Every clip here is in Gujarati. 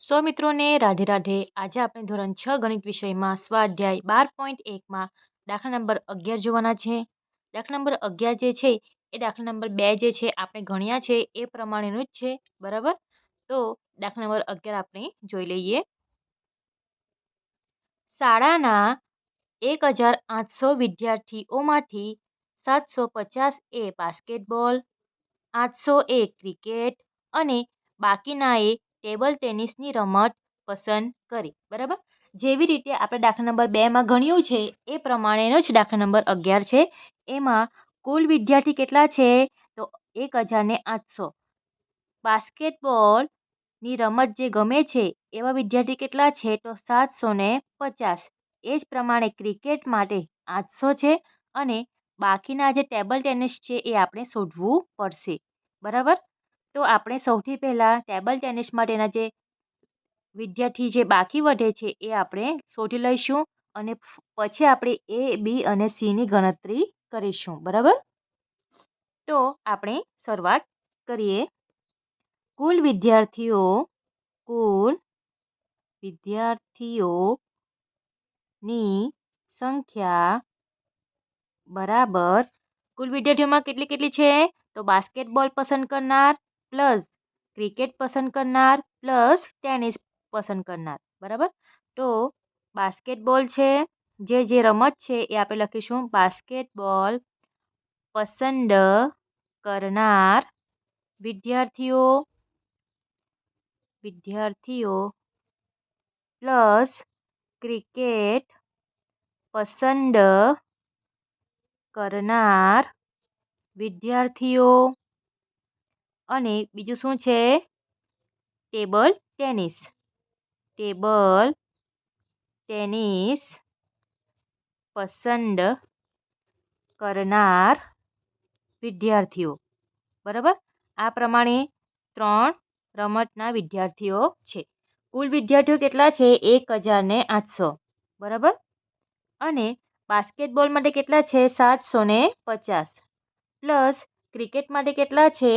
સો મિત્રોને રાધે રાધે. આજે આપણે ધોરણ છ ગણિત વિષયમાં સ્વાધ્યાય બાર પોઈન્ટ એકમાં દાખલા નંબર અગિયાર જોવાના છે. દાખલા નંબર અગિયાર જે છે એ દાખલા નંબર બે જે છે આપણે ગણ્યા છે એ પ્રમાણેનું જ છે. બરાબર? તો દાખલા નંબર અગિયાર આપણે જોઈ લઈએ. શાળાના એક હજાર આઠસો વિદ્યાર્થીઓમાંથી સાતસો પચાસ એ બાસ્કેટબોલ, આઠસો એ ક્રિકેટ અને બાકીનાએ ટેબલ ટેનિસની રમત પસંદ કરી, બરાબર? જેવી રીતે આપણે દાખલા નંબર બેમાં ગણ્યું છે, એ પ્રમાણેનો જ દાખલા નંબર અગિયાર છે. એમાં કુલ વિદ્યાર્થી કેટલા છે? તો એક હજારને આઠસો. બાસ્કેટબોલની રમત જે ગમે છે, એવા વિદ્યાર્થી કેટલા છે? તો સાતસો ને પચાસ. એ જ પ્રમાણે ક્રિકેટ માટે આઠસો છે અને બાકીના જે ટેબલ ટેનિસ છે, એ આપણે શોધવું પડશે. બરાબર? તો આપણે સૌથી પહેલાં ટેબલ ટેનિસ માટેના જે વિદ્યાર્થી જે બાકી વધે છે એ આપણે શોધી લઈશું અને પછી આપણે એ, બી અને સીની ગણતરી કરીશું. બરાબર? તો આપણે શરૂઆત કરીએ. કુલ વિદ્યાર્થીઓ, કુલ વિદ્યાર્થીઓની સંખ્યા બરાબર, કુલ વિદ્યાર્થીઓમાં કેટલી કેટલી છે? તો બાસ્કેટબોલ પસંદ કરનાર પ્લસ ક્રિકેટ પસંદ કરનાર પ્લસ ટેનિસ પસંદ કરનાર બરાબર તો બાસ્કેટબોલ છે જે જે રમત છે એ આપણે લખીશું બાસ્કેટબોલ પસંદ કરનાર વિદ્યાર્થીઓ વિદ્યાર્થીઓ પ્લસ ક્રિકેટ પસંદ કરનાર વિદ્યાર્થીઓ અને બીજું શું છે? Table tennis. ટેબલ ટેનિસ પસંદ કરનાર વિદ્યાર્થીઓ. બરાબર? આ પ્રમાણે ત્રણ રમતના વિદ્યાર્થીઓ છે. કુલ વિદ્યાર્થીઓ કેટલા છે? એક હજાર ને આઠસો. બરાબર? અને બાસ્કેટબોલ માટે કેટલા છે? સાતસો ને પચાસ. પ્લસ ક્રિકેટ માટે કેટલા છે?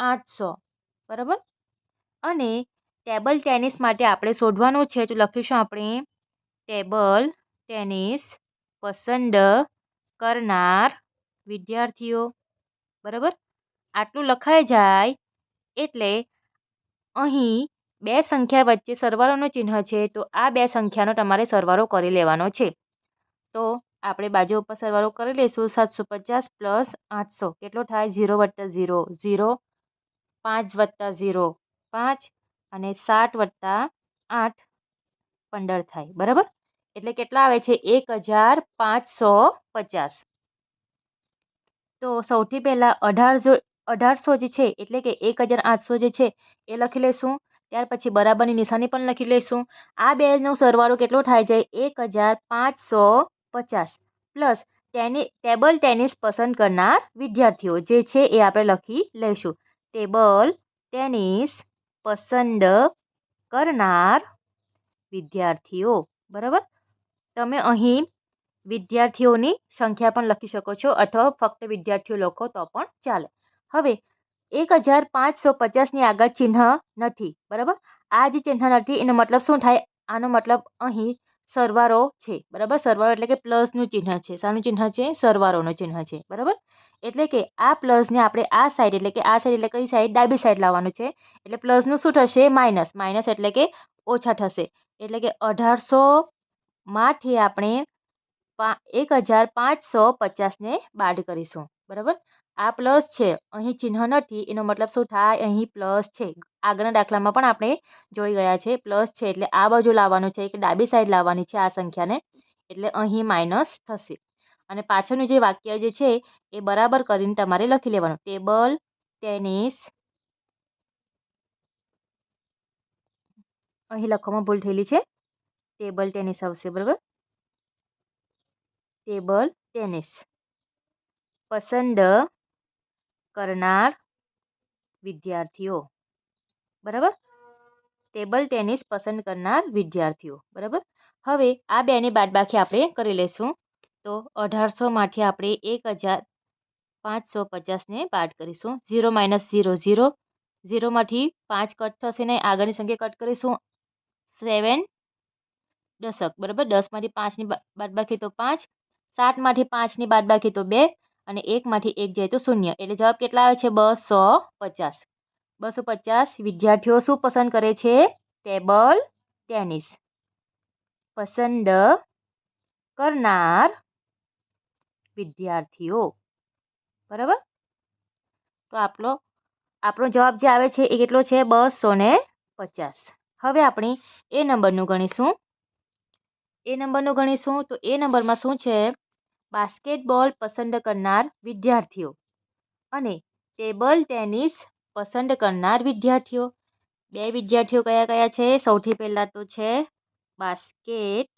આઠસો. બરાબર? અને ટેબલ ટેનિસ માટે આપણે શોધવાનું છે. તો લખીશું આપણે, ટેબલ ટેનિસ પસંદ કરનાર વિદ્યાર્થીઓ. બરાબર? આટલું લખાઈ જાય એટલે અહીં બે સંખ્યા વચ્ચે સરવાળોનું ચિહ્ન છે. તો આ બે સંખ્યાનો તમારે સરવાળો કરી લેવાનો છે. તો આપણે બાજુ ઉપર સરવાળો કરી લઈશું. સાતસો પચાસ પ્લસ આઠસો. કેટલો થાય? ઝીરો વત્તા ઝીરો. ઝીરો પાંચ વત્તા ઝીરો પાંચ અને સાત વત્તા આઠ પંદર થાય, બરાબર? એટલે કેટલા આવે છે? એક હજાર પાંચસો પચાસ. તો સૌથી પહેલાં અઢારસો અઢારસો જે છે, એટલે કે એક હજાર આઠસો જે છે, એ લખી લઈશું ત્યાર પછી બરાબરની નિશાની પણ લખી લઈશું આ બેનો સરવાળો કેટલો થાય છે એક હજાર પાંચસો પચાસ. પ્લસ ટેનિ, ટેબલ ટેનિસ પસંદ કરનાર વિદ્યાર્થીઓ જે છે, એ આપણે લખી લઈશું ટેબલ ટેનિસ પસંદ કરનાર વિદ્યાર્થીઓ. બરાબર? તમે અહીં વિદ્યાર્થીઓની સંખ્યા પણ લખી શકો છો અથવા ફક્ત વિદ્યાર્થીઓ લખો તો પણ ચાલે. હવે, એક હજાર પાંચસો પચાસની આગળ ચિહ્ન નથી. બરાબર? આ જે ચિહ્ન નથી, એનો મતલબ શું થાય? આનો મતલબ અહીં સરવારો છે. બરાબર? સરવાળો એટલે કે પ્લસનું ચિહ્ન છે. શાનું ચિહ્ન છે? સરવારોનું ચિહ્ન છે. બરાબર? એટલે કે આ પ્લસને આપણે આ સાઈડ એટલે કે આ સાઈડ એટલે કઈ સાઈડ ડાબી સાઈડ લાવવાનું છે. એટલે પ્લસનું શું થશે? માઇનસ માઇનસ એટલે કે ઓછા થશે. એટલે કે અઢારસોમાંથી આપણે એક હજાર પાંચસો પચાસને બાદ કરીશું. બરાબર? આ પ્લસ છે. અહીં ચિહ્ન નથી. એનો મતલબ શું થાય? અહીં પ્લસ છે. આગળના દાખલામાં પણ આપણે જોઈ ગયા છે. પ્લસ છે. એટલે આ બાજુ લાવવાનું છે. કે ડાબી સાઈડ લાવવાની છે આ સંખ્યાને. એટલે અહીં માઇનસ થશે. અને પાછળનું જે વાક્ય જે છે, એ બરાબર કરીને તમારે લખી લેવાનું. ટેબલ ટેનિસ અહીં લખવામાં ભૂલ થયેલી છે. ટેબલ ટેનિસ આવશે, બરાબર? ટેબલ ટેનિસ પસંદ કરનાર વિદ્યાર્થીઓ, બરાબર? ટેબલ ટેનિસ પસંદ કરનાર વિદ્યાર્થીઓ, બરાબર? હવે આ બેની બાદબાકી આપણે કરી લઈશું તો અઢારસોમાંથી આપણે એક હજાર પાંચસો પચાસને બાદ કરીશું. Zero minus zero zero. ઝીરોમાંથી પાંચ કટ થશે ને આગળની સંખ્યા કટ કરીશું. સેવન દશક, બરાબર? દસમાંથી પાંચની બાદબાકી તો પાંચ. સાતમાંથી પાંચની બાદબાકી તો બે. અને એકમાંથી એક જાય તો શૂન્ય. એટલે જવાબ કેટલા આવે છે? બસો પચાસ. બસો પચાસ વિદ્યાર્થીઓ શું પસંદ કરે છે? Table tennis. પસંદ કરનાર વિદ્યાર્થીઓ. બરાબર? તો આપણો આપણો જવાબ જે આવે છે એ કેટલો છે? બસો ને પચાસ. હવે આપણે એ નંબરનું ગણીશું. એ નંબરનું ગણીશું તો એ નંબરમાં શું છે? બાસ્કેટબોલ પસંદ કરનાર વિદ્યાર્થીઓ. અને ટેબલ ટેનિસ પસંદ કરનાર વિદ્યાર્થીઓ. બે વિદ્યાર્થીઓ કયા કયા છે? સૌથી પહેલાં તો છે બાસ્કેટ,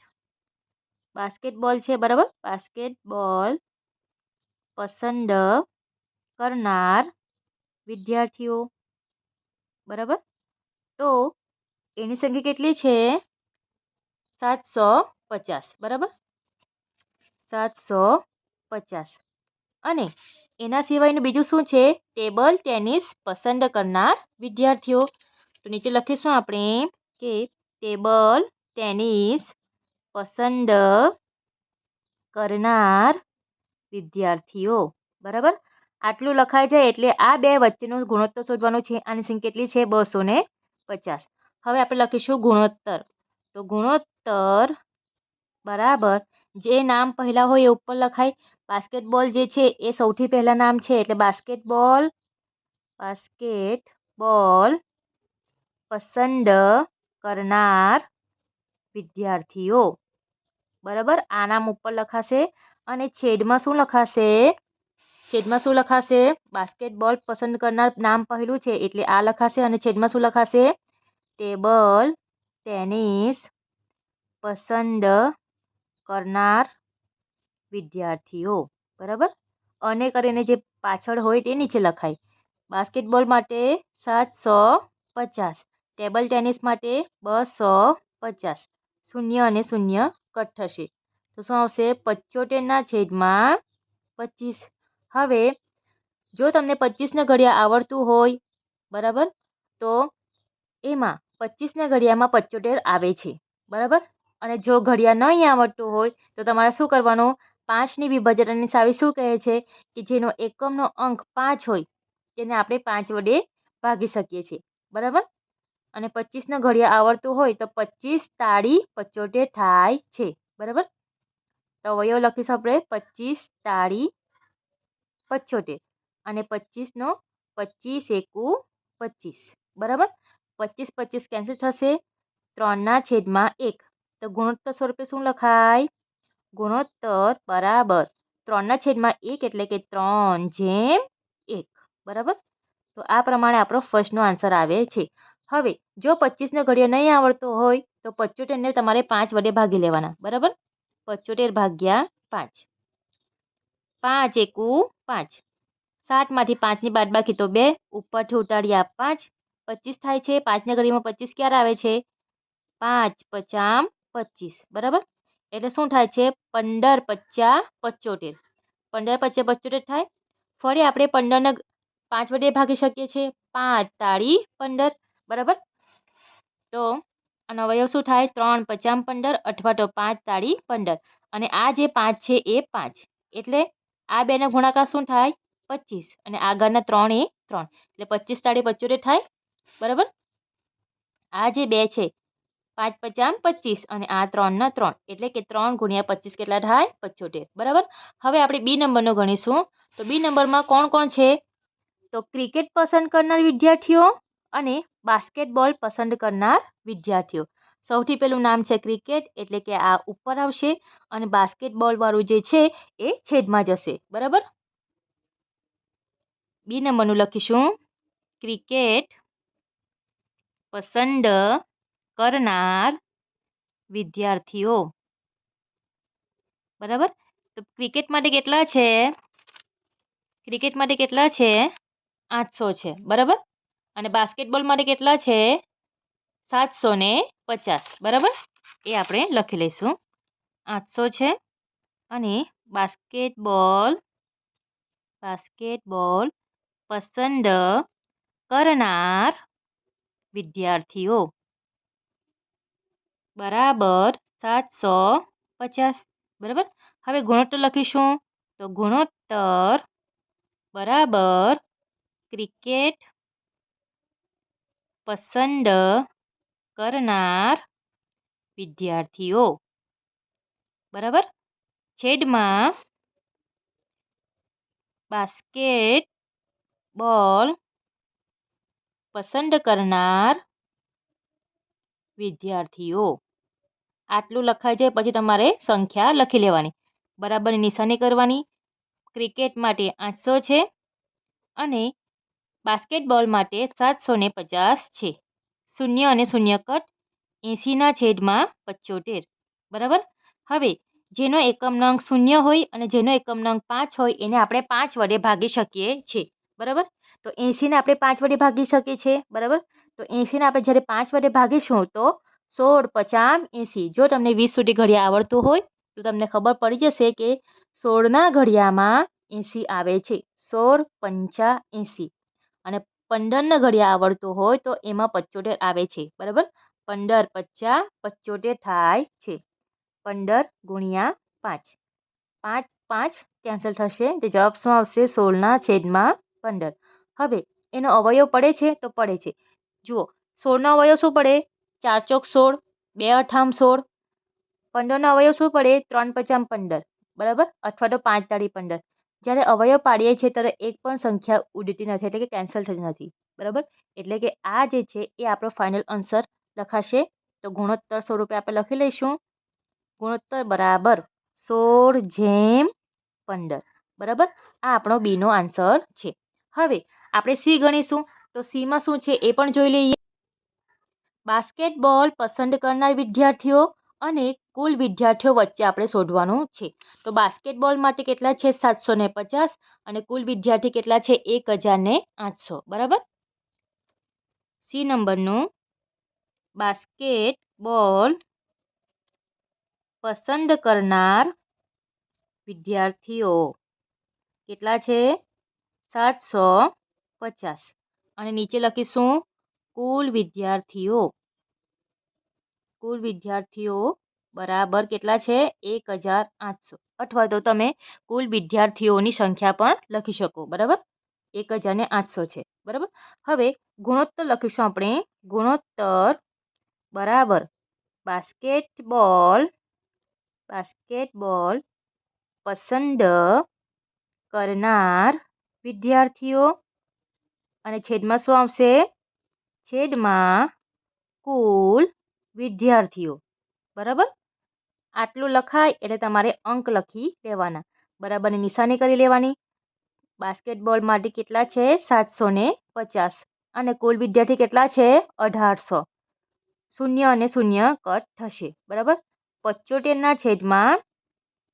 બાસ્કેટબોલ છે, બરાબર? બાસ્કેટબોલ પસંદ કરનાર વિદ્યાર્થીઓ. બરાબર? તો એની સંખ્યા કેટલી છે? સાતસો પચાસ. બરાબર? સાતસો પચાસ. અને એના સિવાયનું બીજું શું છે? ટેબલ ટેનિસ પસંદ કરનાર વિદ્યાર્થીઓ. તો નીચે લખીશું આપણે કે ટેબલ ટેનિસ પસંદ કરનાર વિદ્યાર્થીઓ, બરાબર? આટલું લખાઈ જાય એટલે આ બે વચ્ચેનું ગુણોત્તર શોધવાનું છે આની સંખ્યા કેટલી છે? બસો ને પચાસ. હવે આપણે લખીશું ગુણોત્તર. તો ગુણોત્તર બરાબર જે નામ પહેલાં હોય એ ઉપર લખાય. બાસ્કેટબોલ જે છે એ સૌથી પહેલાં નામ છે એટલે બાસ્કેટબોલ બાસ્કેટબોલ પસંદ કરનાર વિદ્યાર્થીઓ. બરાબર? આ નામ ઉપર લખાશે. અને છેદમાં શું લખાશે? છેદમાં શું લખાશે? બાસ્કેટબોલ પસંદ કરનાર નામ પહેલું છે, એટલે આ લખાશે. અને છેદમાં શું લખાશે? ટેબલ ટેનિસ પસંદ કરનાર વિદ્યાર્થીઓ. બરાબર? અને કરીને જે પાછળ હોય તે નીચે લખાય. બાસ્કેટબોલ માટે સાતસો પચાસ. ટેબલ ટેનિસ માટે બસો પચાસ. શૂન્ય અને શૂન્ય કટ થશે. તો શું આવશે? પચોતેરના છેદમાં પચીસ. હવે, જો તમને પચીસને ઘડિયા આવડતું હોય, બરાબર? તો એમાં પચીસના ઘડિયામાં પચોતેર આવે છે, બરાબર? અને જો ઘડિયા નહીં આવડતું હોય, તો તમારે શું કરવાનું? પાંચની વિભાજનની સાવી શું કહે છે? કે જેનો એકમનો અંક પાંચ હોય, તેને આપણે પાંચ વડે ભાગી શકીએ છીએ, બરાબર? અને પચીસનો ઘડિયા આવડતું હોય, તો પચીસ તાળી પચોતેર થાય છે, બરાબર? તો અવયવ લખીશું આપણે પચીસ તાળી પચોતેર અને પચીસનો પચીસ એકુ પચીસ. બરાબર? પચીસ પચીસ કેન્સલ થશે. ત્રણના છેદમાં એક. તો ગુણોત્તર સ્વરૂપે શું લખાય? ગુણોત્તર બરાબર. ત્રણના છેદમાં એક એટલે કે ત્રણ જેમ એક. બરાબર? તો આ પ્રમાણે આપણો ફર્સ્ટનો આન્સર આવે છે. હવે, જો પચીસનો ઘડિયો નહીં આવડતો હોય, તો પચોતેરને તમારે પાંચ વડે ભાગી લેવાના. બરાબર? પચોતેર ભાગ્યા પાંચ. પાંચ એકુ પાંચ. સાતમાંથી પાંચની બાદબાકી તો બે, ઉપરથી ઉતાર્યા પાંચ. પચીસ થાય છે, પાંચની ઘડીમાં પચીસ ક્યારે આવે છે? પાંચ પચામ પચીસ, બરાબર? એટલે શું થાય છે? પંદર પચા પચોતેર. પંદર પચા પચોતેર થાય. ફરી આપણે પંદરને પાંચ વડે ભાગી શકીએ છીએ. પાંચ તાળી પંદર, બરાબર? તો આનો અવયવ શું થાય? ત્રણ પચામ પંદર, અથવા તો પાંચ, તાળી પંદર. અને આ જે પાંચ છે એ પાંચ. એટલે આ બેનો ગુણાકાર શું થાય? પચીસ. અને આગળના ત્રણ એ ત્રણ. એટલે પચીસ તાળી પચોતેર થાય. બરાબર? આ જે બે છે, પાંચ પચામ પચીસ અને આ ત્રણના ત્રણ. એટલે કે ત્રણ ગુણ્યા પચીસ કેટલા થાય? પચોતેર. બરાબર? હવે આપણે બી નંબરનો ગણીશું. તો બી નંબરમાં કોણ કોણ છે? તો ક્રિકેટ પસંદ કરનાર વિદ્યાર્થીઓ અને બાસ્કેટબોલ પસંદ કરનાર વિદ્યાર્થીઓ. સૌથી પહેલું નામ છે ક્રિકેટ, એટલે કે આ ઉપર આવશે અને બાસ્કેટબોલવાળું જે છે એ છેદમાં જશે. બરાબર? બી નંબરનું લખીશું. ક્રિકેટ પસંદ કરનાર વિદ્યાર્થીઓ. બરાબર? તો ક્રિકેટ માટે કેટલા છે? ક્રિકેટ માટે કેટલા છે? આઠસો છે. બરાબર? અને બાસ્કેટબોલ માટે કેટલા છે? સાતસો ને પચાસ. બરાબર? એ આપણે લખી લઈશું. આઠસો છે. અને બાસ્કેટબોલ બાસ્કેટબોલ પસંદ કરનાર વિદ્યાર્થીઓ. બરાબર? સાતસો પચાસ. બરાબર? હવે ગુણોત્તર લખીશું. તો ગુણોત્તર બરાબર ક્રિકેટ પસંદ કરનાર વિદ્યાર્થીઓ. બરાબર? છેદમાં બાસ્કેટ બોલ પસંદ કરનાર વિદ્યાર્થીઓ. આટલું લખાઈ જાય પછી તમારે સંખ્યા લખી લેવાની. બરાબર નિશાની કરવાની. ક્રિકેટ માટે આઠસો છે. અને બાસ્કેટબોલ માટે સાતસો ને પચાસ છે. શૂન્ય અને શૂન્ય કટ એંસીના છેદમાં પચોતેર. બરાબર? હવે, જેનો એકમ નંગ શૂન્ય હોય અને જેનો એકમ નંગ પાંચ હોય, એને આપણે પાંચ વડે ભાગી શકીએ છીએ બરાબર? તો એંસીને આપણે પાંચ વડે ભાગી શકીએ છીએ બરાબર? તો એંસીને આપણે જ્યારે પાંચ વડે ભાગીશું, તો સોળ પચામ એંસી જો તમને વીસ સુધી ઘડિયા આવડતું હોય, તો તમને ખબર પડી જશે કે સોળના ઘડિયામાં એંસી આવે છે. સોળ પંચા એંશી. અને પંદરના ઘડિયા આવડતું હોય તો એમાં પંચોતેર આવે છે, બરાબર? પંદર પચા પંચોતેર થાય છે. પંદર ગુણ્યા પાંચ. પાંચ પાંચ કેન્સલ થશે. તે જવાબ શું આવશે સોળના છેદમાં પંદર. હવે એનો અવયવ પડે છે તો પડે છે. જુઓ, સોળનો અવયવ શું પડે? ચાર ચોક સોળ, બે અઠામ સોળ. પંદરનો અવયવ શું પડે? ત્રણ પચામ પંદર. બરાબર? અથવા તો પાંચ તાળી પંદર. જ્યારે અવયવ પાડીએ છીએ, ત્યારે એક પણ સંખ્યા ઉડતી નથી, એટલે કે કેન્સલ થતી નથી. બરાબર? એટલે કે આ જે છે, એ આપણો ફાઇનલ આન્સર લખાશે. તો ગુણોત્તર સ્વરૂપે આપણે લખી લઈશું. ગુણોત્તર બરાબર સોળ જેમ પંદર. બરાબર? આ આપણો બીનો આન્સર છે. હવે આપણે સી ગણીશું. તો સીમાં શું છે, એ પણ જોઈ લઈએ. બાસ્કેટબોલ પસંદ કરનાર વિદ્યાર્થીઓ અને કુલ વિદ્યાર્થીઓ વચ્ચે આપણે શોધવાનું છે. તો બાસ્કેટબોલ માટે કેટલા છે? સાતસો ને પચાસ અને કુલ વિદ્યાર્થી કેટલા છે? એક હજાર ને આઠસો. બરાબર? સી નંબરનું બાસ્કેટબોલ પસંદ કરનાર વિદ્યાર્થીઓ કેટલા છે? સાતસો પચાસ. અને નીચે લખીશું કુલ વિદ્યાર્થીઓ. કુલ વિદ્યાર્થીઓ બરાબર કેટલા છે? એક હજાર આઠસો. અથવા તો તમે કુલ વિદ્યાર્થીઓની સંખ્યા પણ લખી શકો, બરાબર? એક હજાર ને આઠસો છે, બરાબર? હવે ગુણોત્તર લખીશું આપણે. ગુણોત્તર, બરાબર. બાસ્કેટબોલ બાસ્કેટબોલ પસંદ કરનાર વિદ્યાર્થીઓ. અને છેદમાં શું આવશે? છેદમાં કુલ વિદ્યાર્થીઓ, બરાબર? આટલું લખાય એટલે તમારે અંક લખી લેવાના. બરાબરની નિશાની કરી લેવાની. બાસ્કેટબોલ માટે કેટલા છે? સાતસો ને પચાસ. અને કુલ વિદ્યાર્થી કેટલા છે? અઢારસો. શૂન્ય અને શૂન્ય કટ થશે. બરાબર? પચોતેરના છેદમાં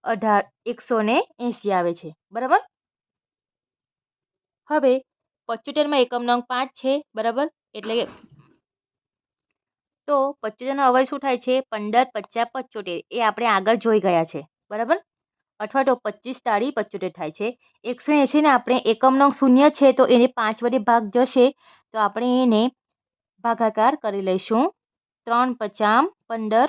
અઢાર, એકસો ને એંસી આવે છે. બરાબર? હવે પચોતેરમાં એકમ નંગ પાંચ છે. બરાબર? એટલે તો પચોતેરનો અવય શું થાય છે? પંદર પચાસ પચોતેર. એ આપણે આગળ જોઈ ગયા છે. બરાબર? અથવા તો પચીસ તાળી પચોતેર થાય છે. એકસો એંસીને આપણે એકમ નંગ શૂન્ય છે તો એને પાંચ વડે ભાગ જશે. તો આપણે એને ભાગાકાર કરી લઈશું. ત્રણ પચામ પંદર.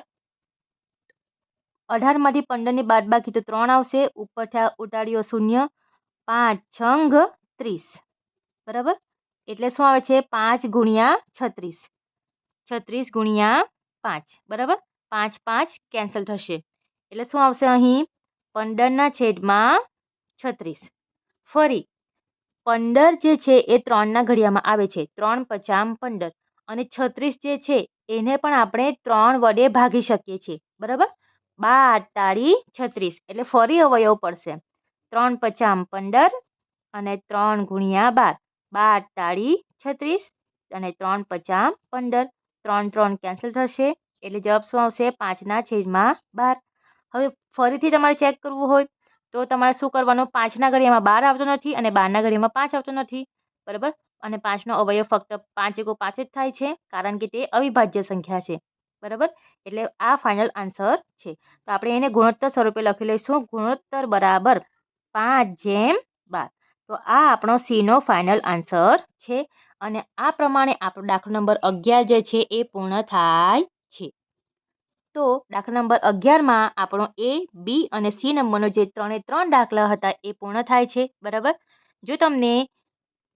અઢારમાંથી પંદરની બાદ બાકી તો ત્રણ આવશે. ઉપરથી ઉટાડીઓ શૂન્ય. પાંચ, છંગ, ત્રીસ. બરાબર? એટલે શું આવે છે? પાંચ ગુણ્યા છત્રીસ. છત્રીસ ગુણ્યા પાંચ, બરાબર? પાંચ પાંચ કેન્સલ થશે. એટલે શું આવશે અહીં? પંદરના છેદમાં છત્રીસ. ફરી, પંદર જે છે એ ત્રણના ઘડિયામાં આવે છે. ત્રણ પચામ પંદર. અને છત્રીસ જે છે એને પણ આપણે ત્રણ વડે ભાગી શકીએ છીએ. બરાબર? બાર તાળી છત્રીસ. એટલે ફરી અવયવ પડશે. ત્રણ પચામ પંદર અને ત્રણ ગુણ્યા બાર. બાર તાળી છત્રીસ અને ત્રણ પચામ પંદર. ત્રણ ત્રણ કેન્સલ થશે, એટલે જવાબ શું આવશે? પાંચના છેદમાં બાર. હવે ફરીથી તમારે ચેક કરવું હોય, તો તમારે શું કરવાનું? પાંચના ઘડિયામાં બાર આવતો નથી અને બારના ઘડિયામાં પાંચ આવતો નથી. બરાબર? અને પાંચનો અવયવ ફક્ત પાંચ એકો પાંચ જ થાય છે, કારણ કે તે અવિભાજ્ય સંખ્યા છે. બરાબર? એટલે આ ફાઇનલ આન્સર છે. તો આપણે એને ગુણોત્તર સ્વરૂપે લખી લઈશું. ગુણોત્તર બરાબર પાંચ જેમ બાર. તો આ આપણો સીનો ફાઇનલ આન્સર છે. અને આ પ્રમાણે આપણો દાખલો નંબર અગિયાર જે છે એ પૂર્ણ થાય છે. તો દાખલા નંબર અગિયારમાં આપણો એ બી અને સી નંબરનો જે ત્રણે ત્રણ દાખલા હતા એ પૂર્ણ થાય છે. બરાબર? જો તમને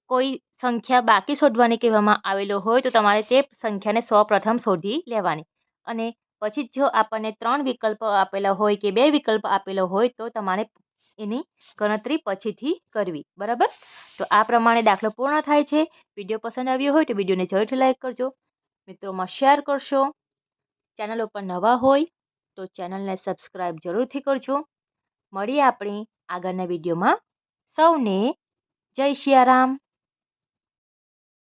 કોઈ સંખ્યા બાકી શોધવાની કહેવામાં આવેલો હોય તો તમારે તે સંખ્યાને સૌપ્રથમ શોધી લેવાની. અને પછી જો આપણને ત્રણ વિકલ્પ આપેલા હોય કે બે વિકલ્પ આપેલો હોય તો તમારે એની ગણતરી પછીથી કરવી, બરાબર? તો આ પ્રમાણે દાખલો પૂર્ણ થાય છે. વીડિયો પસંદ આવ્યો હોય તો વિડીયોને જરૂરથી લાઈક કરજો. મિત્રોમાં શેર કરશો. ચેનલ ઉપર નવા હોય તો ચેનલને સબસ્ક્રાઈબ જરૂરથી કરજો. મળીએ આપણે આગળના વિડીયોમાં. સૌને જય સિયારામ